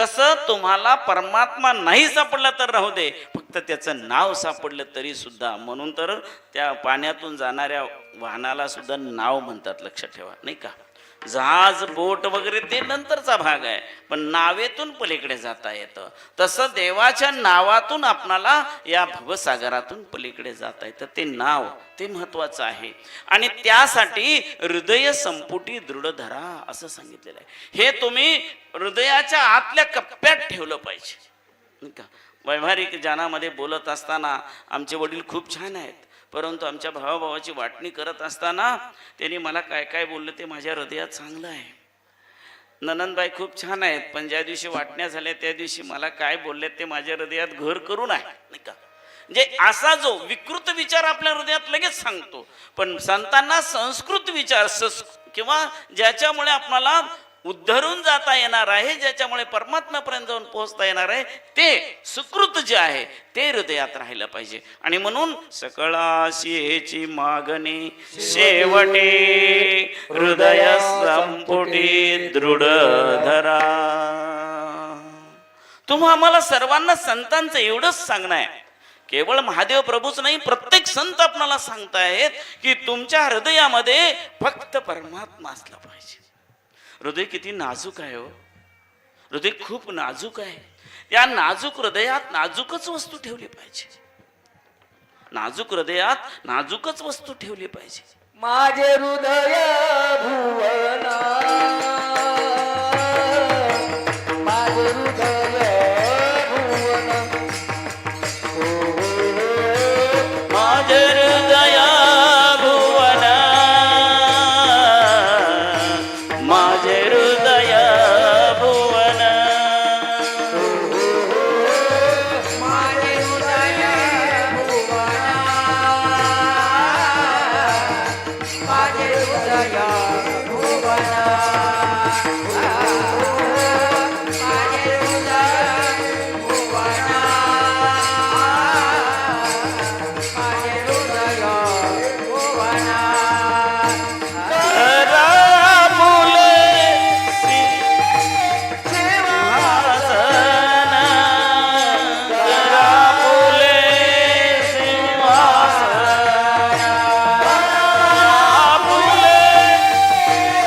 तसं तुम्हाला परमात्मा नाही सापडला तर राहू दे. फक्त त्याचं नाव सापडलं तरी सुद्धा. म्हणून तर त्या पाण्यातून जाणाऱ्या वाहनाला सुद्धा नाव म्हणतात लक्षात ठेवा. नाही का? जहाज बोट वगैरे ते नंतरचा भाग आहे. पण नावेतून पलीकडे जाता येतं. तसं देवाच्या नावातून आपणाला या भवसागरातून पलीकडे जाता येतं. ते नाव ते महत्वाचं आहे. आणि त्यासाठी हृदय संपुटी दृढ धरा असं सांगितलेलं आहे. हे तुम्ही हृदयाच्या आतल्या कप्प्यात ठेवलं पाहिजे. का? वैवाहिक जानामध्ये बोलत असताना आमचे वडील खूप छान आहेत. परंतु आमच्या भावाभावाची वाटणी करत असताना त्यांनी मला काय काय बोललं ते माझ्या हृदयात चांगलं आहे. ननंदबाई खूप छान आहेत पण ज्या दिवशी वाटण्या झाल्या त्या दिवशी मला काय बोलले ते माझ्या हृदयात घर करून आहे नाही का? म्हणजे असा जो विकृत विचार आपल्या हृदयात लगेच सांगतो. पण संतांना संस्कृत विचार सस किंवा ज्याच्यामुळे आपल्याला उद्धरून जाता येणार आहे ज्याच्यामुळे परमात्म्यापर्यंत जाऊन पोहोचता येणार आहे ते सुकृत जे आहे ते हृदयात राहिलं पाहिजे. आणि म्हणून सकळाशी मागणी शेवटे हृदय संपुटी दृढ धरा. तुम्हा आम्हाला सर्वांना संतांचं एवढंच सांगणं आहे. केवळ महादेव प्रभूच नाही प्रत्येक संत आपणाला सांगतायत की तुमच्या हृदयामध्ये फक्त परमात्मा असला पाहिजे. हृदय किती नाजूक आहे हो. हृदय खूप नाजूक आहे. या नाजूक हृदयात नाजूकच वस्तू ठेवली पाहिजे. नाजूक हृदयात नाजूकच वस्तू ठेवली पाहिजे. माझे हृदय